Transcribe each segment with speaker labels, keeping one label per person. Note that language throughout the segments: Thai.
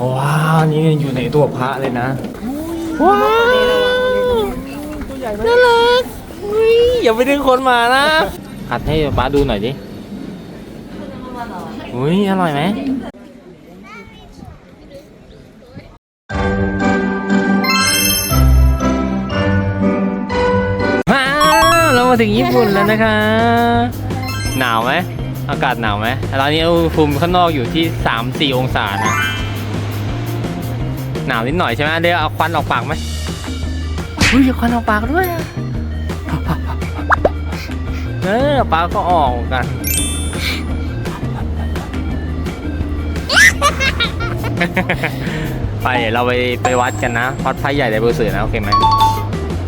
Speaker 1: ว้าวนี่อยู่ในตัวพระเลยนะ ว้าวน่ารักอุ๊ยอย่าไปดึงคนมานะหัดให้ป้าดูหน่อยดิอุ้ยอร่อยไหมว้าเรามาถึงญี่ปุ่นแล้วนะคะ หนาวไหมอากาศหนาวไหมตอนนี้อุณหภูมิข้างนอกอยู่ที่ 3-4 องศานะ หนาวนิดหน่อยใช่ไหมเดี๋ยวเอาควันออกปากไหมอุ้ยเอาควันออกปากด้วยอะเออปากก็ออกกัน ไปเดี๋ยวเราไปไปวัดกันนะวัดพระใหญ่ในบูสือนะโอเคไหม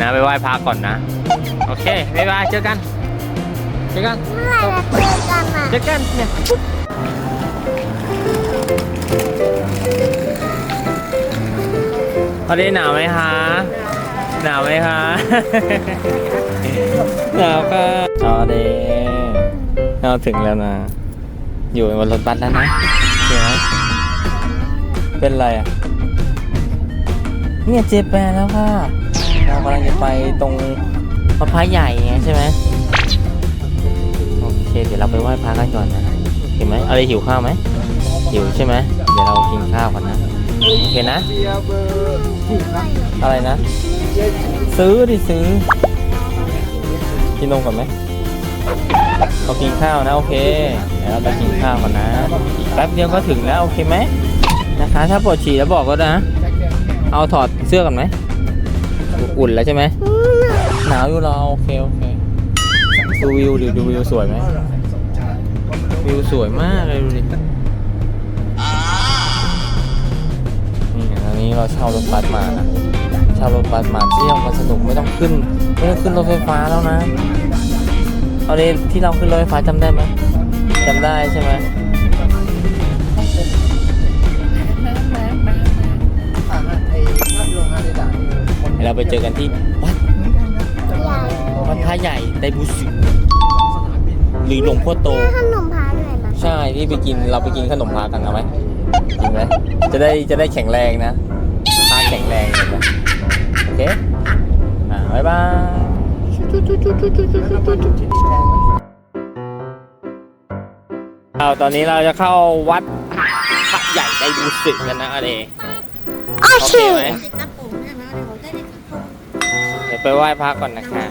Speaker 1: นะไปไหว้พระก่อนนะ โอเคบ๊ายบายเจอกันเจอกัน
Speaker 2: เมื่อไหร่จะเจอกันอะ
Speaker 1: เจอกันเนี่ย พอดีหนาวไหมคะ หนาวไหมคะ หนาวค่ะพอดีเราถึงแล้วนะ อยู่บนรถบัสแล้วนะเห็นไหมเป็นไรอะ เนี่ยเจแปนแล้วค่ะ เรากำลังจะไปตรงพระพระใหญ่ไงใช่ไหมโอเค เดี๋ยวเราไปไหว้พระกันก่อนนะ เห็นไหมอะไรหิวข้าวไหมหิวใช่ไหม เดี๋ยวเรากินข้าวกันนะ โอเคนะอะไรนะซื้อดิซื้อ กินนมก่อนไหมเรากินข้าวนะ โอเคเดี๋ยวเราไปกินข้าวก่อนนะ อีกแป๊บเดียวก็ถึงแล้ว โอเคไหมนะคะ ถ้าปวดฉี่แล้วบอกก็นะ เอาถอดเสื้อก่อนไหม อุ่นแล้วใช่ไหม หนาวอยู่รอโอเคโอเคดูวิวดิดูวิวสวยไหมวิวสวยมากเลยดูดิ นี่ตอนนี้เราเช่ารถบัสมานะเช่ารถบัสมาเที่ยวมาสนุกไม่ต้องขึ้นไม่ต้องขึ้นรถไฟฟ้าแล้วนะเอาเดที่เราขึ้นรถไฟฟ้าจำได้ไหมจำได้ใช่ไหมเดี๋ยวเราไปเจอกันที่วัดวัดพระใหญ่ไดบุสึหรือหลวงพ่อโต
Speaker 2: ขนมพาด้วยนะ
Speaker 1: ใช่ที่ไปกินเราไปกินขนมพากันเอาไหมกินไหมจะได้จะได้แข็งแรงนะพา แข็งแรงเห็นไหมโอเค อ่าบ๊ายบายเอาตอนนี้เราจะเข้าวัดพระใหญ่ไดบูสึกันนะอะไร
Speaker 2: โอ
Speaker 1: โอ
Speaker 2: เค
Speaker 1: เคไหมเดี๋ยวไปไหว้พระก่อนนะคะ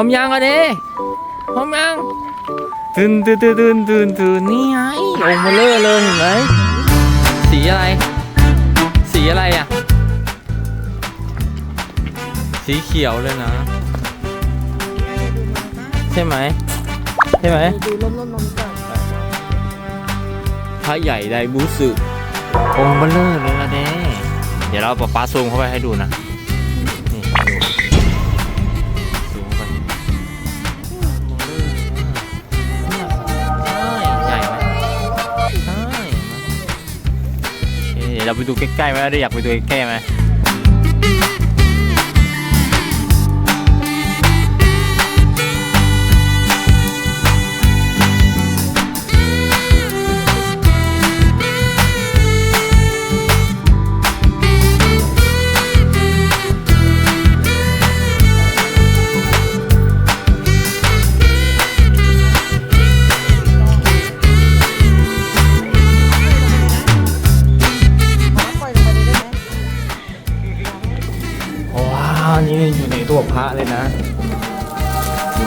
Speaker 1: อมยังอะเด้พร้อมยังตื่นตื่นตื่นตื่นตื่นตื่นนี่ไงองค์มาเลอเลยเห็นไหมสีอะไร สีอะไรอะ สีเขียวเลยนะ ใช่ไหมใช่ไหม
Speaker 3: ดูล้มล้มล้มก่อน
Speaker 1: พระใหญ่ไดบูสึองค์เบลเลอเลยนะเด้เดี๋ยวเราปะป้าซูมเข้าไปให้ดูนะ เราไปดูใกล้ๆไหมได้อยากไปดูใกล้ๆไหม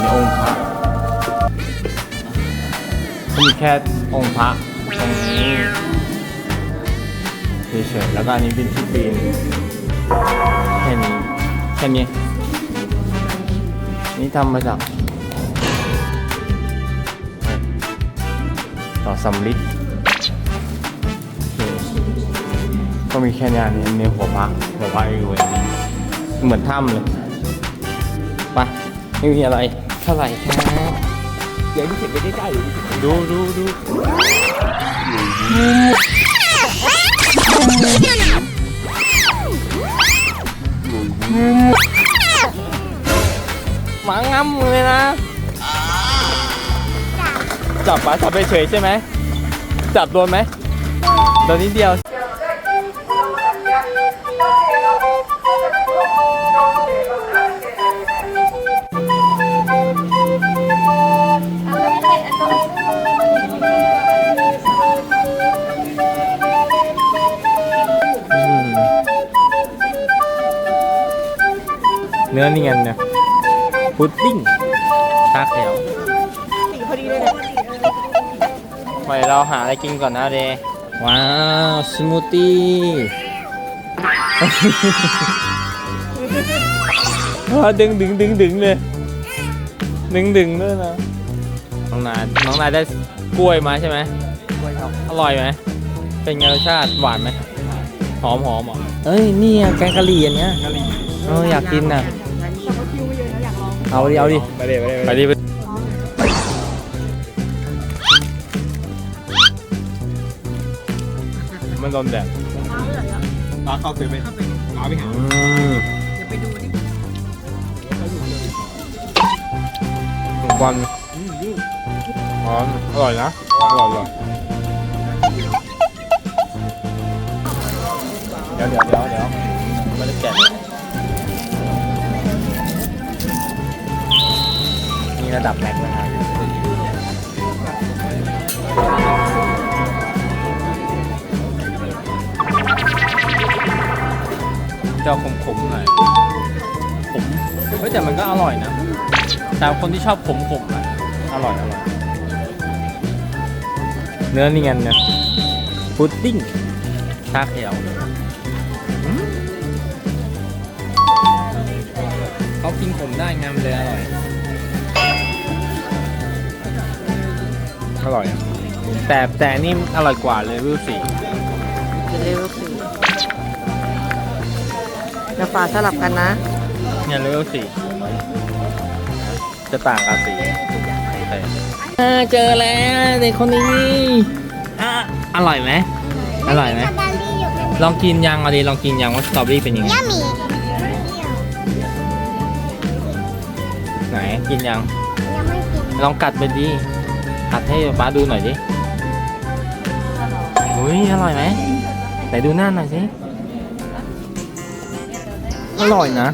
Speaker 1: ในองค์พระมีแค่องค์พระตรงนี้เฉยๆแล้วก็อันนี้เป็นที่ปีนแค่นี้แค่นี้นี่ทำมาจากต่อสำลิดก็มีแค่นี้อันนี้ในหัวพระหัวพระอยู่อย่างเหมือนถ้ำเลยไปไม่มีอะไร เท่าไหร่ครับ
Speaker 4: เดี๋ยวนี่เห็นไปใกล้ๆเลย
Speaker 1: ดูดูดูหมางำเลยนะ จับปะจับไปเฉยใช่ไหม จับโดนไหมโดนนิดเดียว เนื้อนี่ไงเนี่ยพุดดิ้งชาเขียว
Speaker 3: สีพอดีเลยเนี่ย
Speaker 1: ไปเราหาอะไรกินก่อนนะเดว้าวสมูทตี้ว้าวดึงดึงดึงดึงเลยดึงดึงด้วยนะน้องนายน้องนายได้กล้วยมาใช่ไหม
Speaker 4: กล้วยครับ
Speaker 1: อร่อยไหมเป็นไงรสชาติหวานไหมหอมหอมเหรอเอ้ยนี่อะแกงกะหรี่อันเนี้ย
Speaker 4: กะหรี่
Speaker 1: เอออยากกินน่ะ เอาดิเอาดิ
Speaker 4: ไปเลยไปเลย
Speaker 1: ไปดิไปมันโดนแดด
Speaker 4: ปลาเข้าซื้อไปปลาไปหา
Speaker 1: อืม
Speaker 3: เดี๋ยวไปดูดิ
Speaker 1: ควันหอมอร่อยนะอร่อยอร่อยเดี๋ยวเดี๋ยวเดี๋ยวเดี๋ยวไม่ได้แกะ ระดับแม็กนะครับจะเอาขมๆหน่อยขมเฮ้ยแต่มันก็อร่อยนะ แต่คนที่ชอบขมขมๆอะอร่อยอร่อย เนื้อนี่ไงเนี่ยพุดดิ้งชาเขียวอืมเขากินขมได้ไงมันเลยอร่อย อร่อยอะแต่แต่นี่อร่อยกว่าเลยวิวสี่
Speaker 3: เป็นเลเวลสี่เดี๋ยวฝาสลับกันนะ
Speaker 1: เนี่ยเลเวลสี่จะต่างกันสีโอเคอ่าเจอแล้วเด็กคนนี้อะอร่อยไหมอร่อยไหม
Speaker 2: สตรอเบอรี่อยู่ใน
Speaker 1: ลองกินยังเอาดิลองกินยังว่าสตรอเบอรี่เป็นยังไง
Speaker 2: ย่ามี
Speaker 1: ไหนกินยัง
Speaker 2: ยังไม่กิน
Speaker 1: ลองกัดไปดิ กัดให้ป้าดูหน่อยดิอุ้ยอร่อยไหมไหนดูหน้าหน่อยสิ อร่อยนะ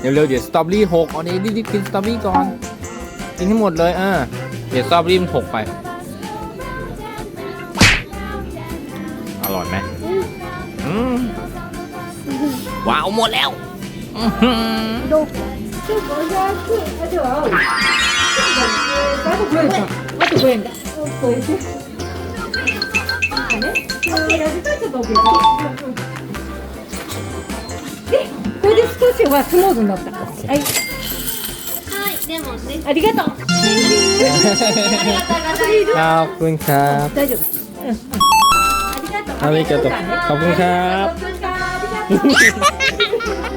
Speaker 1: เดี๋ยวเร็วๆเดี๋ยวสตรอเบอรี่หกเอาดิดิกินสตรอเบอรี่ก่อน กินให้หมดเลยอ่าเดี๋ยวสตรอเบอรี่มันหกไป อร่อยไหมอืมว้าวหมดแล้วอื้อหือ
Speaker 5: これで少しはスムーズになった。はい。
Speaker 2: はいでもね
Speaker 5: ありがとう。
Speaker 1: ขอบคุณครับ
Speaker 5: 大丈夫。うん。ありがとう。
Speaker 1: ありがとう。ขอบคุณครับ